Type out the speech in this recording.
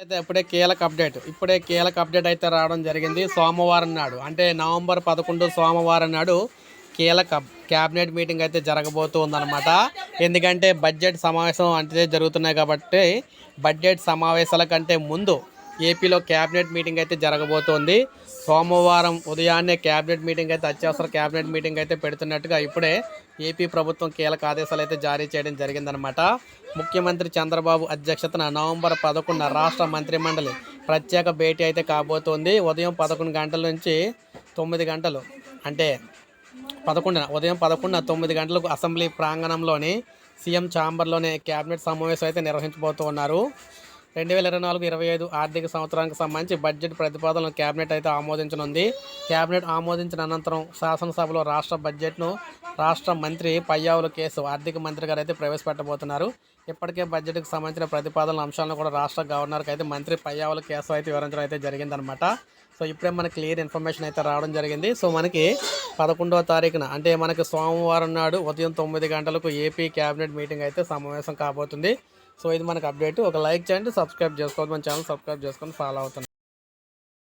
అయితే ఇప్పుడే కీలక అప్డేట్. ఇప్పుడే కీలక అప్డేట్ అయితే రావడం జరిగింది. సోమవారం నాడు అంటే నవంబర్ పదకొండు సోమవారం నాడు కీలక క్యాబినెట్ మీటింగ్ అయితే జరగబోతుందన్నమాట. ఎందుకంటే బడ్జెట్ సమావేశం అంటే జరుగుతున్నాయి కాబట్టి బడ్జెట్ సమావేశాల కంటే ముందు ఏపీలో క్యాబినెట్ మీటింగ్ అయితే జరగబోతోంది. సోమవారం ఉదయాన్నే క్యాబినెట్ మీటింగ్ అయితే అత్యవసర క్యాబినెట్ మీటింగ్ అయితే పెడుతున్నట్టుగా ఇప్పుడే ఏపీ ప్రభుత్వం కీలక ఆదేశాలు అయితే జారీ చేయడం జరిగిందనమాట ముఖ్యమంత్రి చంద్రబాబు అధ్యక్షతన నవంబర్ పదకొండున రాష్ట్ర మంత్రిమండలి ప్రత్యేక భేటీ అయితే కాబోతోంది. ఉదయం పదకొండు గంటల నుంచి తొమ్మిది గంటలు అంటే పదకొండున ఉదయం పదకొండున తొమ్మిది గంటలకు అసెంబ్లీ ప్రాంగణంలోని సీఎం ఛాంబర్లోనే కేబినెట్ సమావేశం అయితే నిర్వహించబోతున్నారు. రెండు వేల ఇరవై నాలుగు ఇరవై ఐదు ఆర్థిక సంవత్సరానికి సంబంధించి బడ్జెట్ ప్రతిపాదనలు కేబినెట్ అయితే ఆమోదించనుంది. కేబినెట్ ఆమోదించిన అనంతరం శాసనసభలో రాష్ట్ర బడ్జెట్ను రాష్ట్ర మంత్రి పయ్యావుల కేసు ఆర్థిక మంత్రి గారు అయితే ప్రవేశపెట్టబోతున్నారు. ఇప్పటికే బడ్జెట్కి సంబంధించిన ప్రతిపాదనల అంశాలను కూడా రాష్ట్ర గవర్నర్కి అయితే మంత్రి పయ్యావుల కేసు అయితే వివరించడం అయితే జరిగిందనమాట సో ఇప్పుడే మనకి క్లియర్ ఇన్ఫర్మేషన్ అయితే రావడం జరిగింది. సో మనకి పదకొండవ తారీఖున అంటే మనకి సోమవారం నాడు ఉదయం తొమ్మిది గంటలకు ఏపీ క్యాబినెట్ మీటింగ్ అయితే సమావేశం కాబోతుంది. సో ఇది మనకు అప్డేట్. ఒక లైక్ చేయండి సబ్స్క్రైబ్ చేసుకోవద్దు. మన ఛానల్ సబ్స్క్రైబ్ చేసుకొని ఫాలో అవుతుంది.